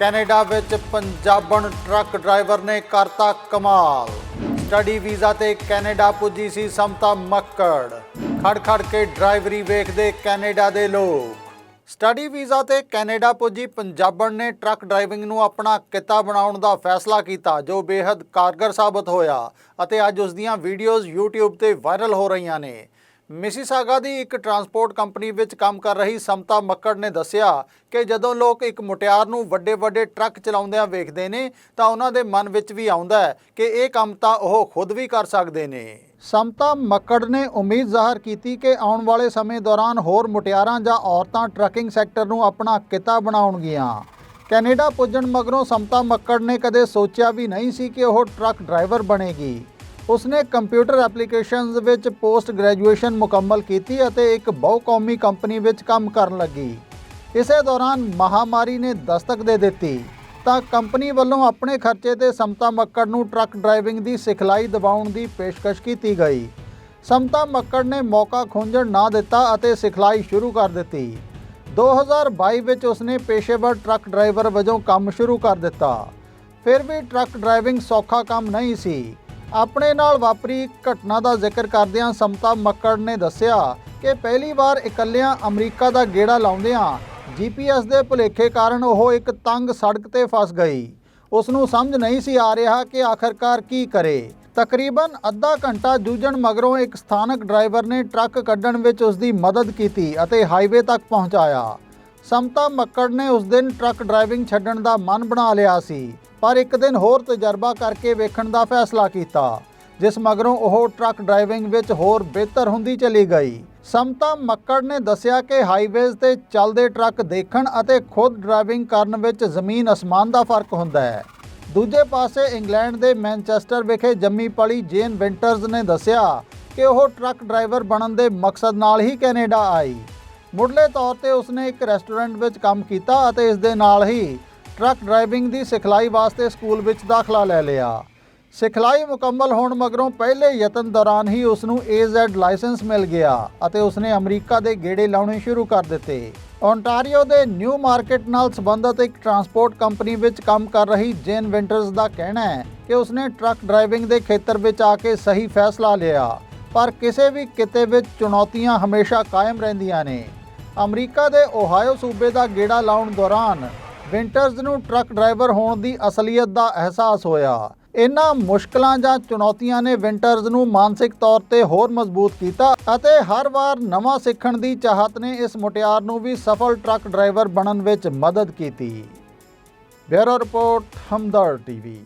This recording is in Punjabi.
ਕੈਨੇਡਾ ਵਿੱਚ ਪੰਜਾਬਣ ਟਰੱਕ ਡਰਾਈਵਰ ਨੇ ਕਰਤਾ ਕਮਾਲ। ਸਟੱਡੀ ਵੀਜ਼ਾ ਤੇ ਕੈਨੇਡਾ ਪੁੱਜੀ ਸੀ ਸਮਤਾ ਮੱਕੜ। ਖੜ ਖੜ ਕੇ ਡਰਾਈਵਰੀ ਵੇਖਦੇ ਕੈਨੇਡਾ ਦੇ ਲੋਕ। ਸਟੱਡੀ ਵੀਜ਼ਾ ਤੇ ਕੈਨੇਡਾ ਪੁੱਜੀ ਪੰਜਾਬਣ ਨੇ ਟਰੱਕ ਡਰਾਈਵਿੰਗ ਨੂੰ ਆਪਣਾ ਕਿੱਤਾ ਬਣਾਉਣ ਦਾ ਫੈਸਲਾ ਕੀਤਾ, ਜੋ ਬੇहद ਕਾਰਗਰ ਸਾਬਤ ਹੋਇਆ ਅਤੇ ਅੱਜ ਉਸ ਦੀਆਂ ਵੀਡੀਓਜ਼ YouTube ਤੇ ਵਾਇਰਲ ਹੋ ਰਹੀਆਂ ਨੇ। ਮਿਸੀਸਾਗਾ ਦੀ ਇੱਕ ਟਰਾਂਸਪੋਰਟ ਕੰਪਨੀ ਵਿੱਚ ਕੰਮ ਕਰ ਰਹੀ ਸਮਤਾ ਮੱਕੜ ਨੇ ਦੱਸਿਆ ਕਿ ਜਦੋਂ ਲੋਕ ਇੱਕ ਮੁਟਿਆਰ ਨੂੰ ਵੱਡੇ ਵੱਡੇ ਟਰੱਕ ਚਲਾਉਂਦਿਆਂ ਵੇਖਦੇ ਨੇ, ਤਾਂ ਉਹਨਾਂ ਦੇ ਮਨ ਵਿੱਚ ਵੀ ਆਉਂਦਾ ਹੈ ਕਿ ਇਹ ਕੰਮ ਤਾਂ ਉਹ ਖੁਦ ਵੀ ਕਰ ਸਕਦੇ ਨੇ। ਸਮਤਾ ਮੱਕੜ ਨੇ ਉਮੀਦ ਜ਼ਾਹਰ ਕੀਤੀ ਕਿ ਆਉਣ ਵਾਲੇ ਸਮੇਂ ਦੌਰਾਨ ਹੋਰ ਮੁਟਿਆਰਾਂ ਜਾਂ ਔਰਤਾਂ ਟਰੱਕਿੰਗ ਸੈਕਟਰ ਨੂੰ ਆਪਣਾ ਕਿੱਤਾ ਬਣਾਉਣਗੀਆਂ। ਕੈਨੇਡਾ ਪੁੱਜਣ ਮਗਰੋਂ ਸਮਤਾ ਮੱਕੜ ਨੇ ਕਦੇ ਸੋਚਿਆ ਵੀ ਨਹੀਂ ਸੀ ਕਿ ਉਹ ਟਰੱਕ ਡਰਾਈਵਰ ਬਣੇਗੀ। ਉਸਨੇ ਕੰਪਿਊਟਰ ਐਪਲੀਕੇਸ਼ਨਸ ਵਿੱਚ ਪੋਸਟ ਗ੍ਰੈਜੂਏਸ਼ਨ ਮੁਕੰਮਲ ਕੀਤੀ ਅਤੇ ਇੱਕ ਬਹੁਕੌਮੀ ਕੰਪਨੀ ਵਿੱਚ ਕੰਮ ਕਰਨ ਲੱਗੀ। ਇਸੇ ਦੌਰਾਨ ਮਹਾਮਾਰੀ ਨੇ ਦਸਤਕ ਦੇ ਦਿੱਤੀ। ਤਾਂ ਕੰਪਨੀ ਵੱਲੋਂ ਆਪਣੇ ਖਰਚੇ ਤੇ ਸਮਤਾ ਮੱਕੜ ਨੂੰ ਟਰੱਕ ਡਰਾਈਵਿੰਗ ਦੀ ਸਿਖਲਾਈ ਦਿਵਾਉਣ ਦੀ ਪੇਸ਼ਕਸ਼ ਕੀਤੀ ਗਈ। ਸਮਤਾ ਮੱਕੜ ਨੇ ਮੌਕਾ ਖੁੰਝਣ ਨਾ ਦਿੱਤਾ ਅਤੇ ਸਿਖਲਾਈ ਸ਼ੁਰੂ ਕਰ ਦਿੱਤੀ। 2022 ਵਿੱਚ ਉਸਨੇ ਪੇਸ਼ੇਵਰ ਟਰੱਕ ਡਰਾਈਵਰ ਵਜੋਂ ਕੰਮ ਸ਼ੁਰੂ ਕਰ ਦਿੱਤਾ। ਫਿਰ ਵੀ ਟਰੱਕ ਡਰਾਈਵਿੰਗ ਸੌਖਾ ਕੰਮ ਨਹੀਂ ਸੀ। ਆਪਣੇ ਨਾਲ ਵਾਪਰੀ ਘਟਨਾ ਦਾ ਜ਼ਿਕਰ ਕਰਦਿਆਂ ਸਮਤਾ ਮੱਕੜ ਨੇ ਦੱਸਿਆ ਕਿ ਪਹਿਲੀ ਵਾਰ ਇਕੱਲਿਆਂ ਅਮਰੀਕਾ ਦਾ ਗੇੜਾ ਲਾਉਂਦਿਆਂ ਜੀਪੀਐਸ ਦੇ ਭੁਲੇਖੇ ਕਾਰਨ ਉਹ ਇੱਕ ਤੰਗ ਸੜਕ ਤੇ ਫਸ ਗਈ। ਉਸ ਨੂੰ ਸਮਝ ਨਹੀਂ ਸੀ ਆ ਰਿਹਾ ਕਿ ਆਖਰਕਾਰ ਕੀ ਕਰੇ। ਤਕਰੀਬਨ ਅੱਧਾ ਘੰਟਾ ਜੂਝਣ ਮਗਰੋਂ ਇੱਕ ਸਥਾਨਕ ਡਰਾਈਵਰ ਨੇ ਟਰੱਕ ਕੱਢਣ ਵਿੱਚ ਉਸ ਦੀ ਮਦਦ ਕੀਤੀ ਅਤੇ ਹਾਈਵੇ ਤੱਕ ਪਹੁੰਚਾਇਆ। ਸਮਤਾ ਮੱਕੜ ਨੇ ਉਸ ਦਿਨ ਟਰੱਕ ਡਰਾਈਵਿੰਗ ਛੱਡਣ ਦਾ ਮਨ ਬਣਾ ਲਿਆ ਸੀ। ਪਰ ਇੱਕ ਦਿਨ ਹੋਰ ਤਜਰਬਾ ਕਰਕੇ ਵੇਖਣ ਦਾ ਫੈਸਲਾ ਕੀਤਾ, ਜਿਸ ਮਗਰੋਂ ਉਹ ਟਰੱਕ ਡਰਾਈਵਿੰਗ ਵਿੱਚ ਹੋਰ ਬਿਹਤਰ ਹੁੰਦੀ ਚਲੀ ਗਈ। ਸਮਤਾ ਮੱਕੜ ਨੇ ਦੱਸਿਆ ਕਿ ਹਾਈਵੇਜ਼ ਤੇ ਚੱਲਦੇ ਟਰੱਕ ਦੇਖਣ ਅਤੇ ਖੁਦ ਡਰਾਈਵਿੰਗ ਕਰਨ ਵਿੱਚ ਜ਼ਮੀਨ ਅਸਮਾਨ ਦਾ ਫ਼ਰਕ ਹੁੰਦਾ ਹੈ। ਦੂਜੇ ਪਾਸੇ ਇੰਗਲੈਂਡ ਦੇ ਮੈਨਚੈਸਟਰ ਵਿਖੇ ਜੰਮੀ ਪਲੀ ਜੇਨ ਵਿੰਟਰਜ਼ ਨੇ ਦੱਸਿਆ ਕਿ ਉਹ ਟਰੱਕ ਡਰਾਈਵਰ ਬਣਨ ਦੇ ਮਕਸਦ ਨਾਲ ਹੀ ਕੈਨੇਡਾ ਆਈ। ਮੁੱਢਲੇ ਤੌਰ ਤੇ ਉਸਨੇ ਇੱਕ ਰੈਸਟੋਰੈਂਟ ਵਿੱਚ ਕੰਮ ਕੀਤਾ ਅਤੇ ਇਸ ਦੇ ਨਾਲ ਹੀ ਟਰੱਕ ਡਰਾਈਵਿੰਗ ਦੀ ਸਿਖਲਾਈ ਵਾਸਤੇ ਸਕੂਲ ਵਿੱਚ ਦਾਖਲਾ ਲੈ ਲਿਆ। ਸਿਖਲਾਈ ਮੁਕੰਮਲ ਹੋਣ ਮਗਰੋਂ ਪਹਿਲੇ ਯਤਨ ਦੌਰਾਨ ਹੀ ਉਸ ਨੂੰ AZ ਲਾਇਸੈਂਸ ਮਿਲ ਗਿਆ ਅਤੇ ਉਸਨੇ ਅਮਰੀਕਾ ਦੇ ਗੇੜੇ ਲਾਉਣੇ ਸ਼ੁਰੂ ਕਰ ਦਿੱਤੇ। ਓਨਟਾਰੀਓ ਦੇ ਨਿਊ ਮਾਰਕੀਟ ਨਾਲ ਸੰਬੰਧਿਤ ਇੱਕ ਟਰਾਂਸਪੋਰਟ ਕੰਪਨੀ ਵਿੱਚ ਕੰਮ ਕਰ ਰਹੀ ਜੇਨ ਵਿੰਟਰਸ ਦਾ ਕਹਿਣਾ ਹੈ ਕਿ ਉਸਨੇ ਟਰੱਕ ਡਰਾਈਵਿੰਗ ਦੇ ਖੇਤਰ ਵਿੱਚ ਆ ਕੇ ਸਹੀ ਫੈਸਲਾ ਲਿਆ, ਪਰ ਕਿਸੇ ਵੀ ਕਿਤੇ ਵਿੱਚ ਚੁਣੌਤੀਆਂ ਹਮੇਸ਼ਾ ਕਾਇਮ ਰਹਿੰਦੀਆਂ ਨੇ। ਅਮਰੀਕਾ ਦੇ ਓਹਾਇਓ ਸੂਬੇ ਦਾ ਗੇੜਾ ਲਾਉਣ ਦੌਰਾਨ ਵਿੰਟਰਸ ਨੂੰ ਟਰੱਕ ਡਰਾਈਵਰ ਹੋਣ ਦੀ ਅਸਲੀਅਤ ਦਾ ਅਹਿਸਾਸ ਹੋਇਆ। ਇਹਨਾਂ ਮੁਸ਼ਕਲਾਂ ਜਾਂ ਚੁਣੌਤੀਆਂ ਨੇ ਵਿੰਟਰਸ ਨੂੰ ਮਾਨਸਿਕ ਤੌਰ ਤੇ ਹੋਰ ਮਜ਼ਬੂਤ ਕੀਤਾ ਅਤੇ ਹਰ ਵਾਰ ਨਵਾਂ ਸਿੱਖਣ ਦੀ ਚਾਹਤ ਨੇ ਇਸ ਮੁਟਿਆਰ ਨੂੰ ਵੀ ਸਫਲ ਟਰੱਕ ਡਰਾਈਵਰ ਬਣਨ ਵਿੱਚ ਮਦਦ ਕੀਤੀ। Bureau report Hamdard TV.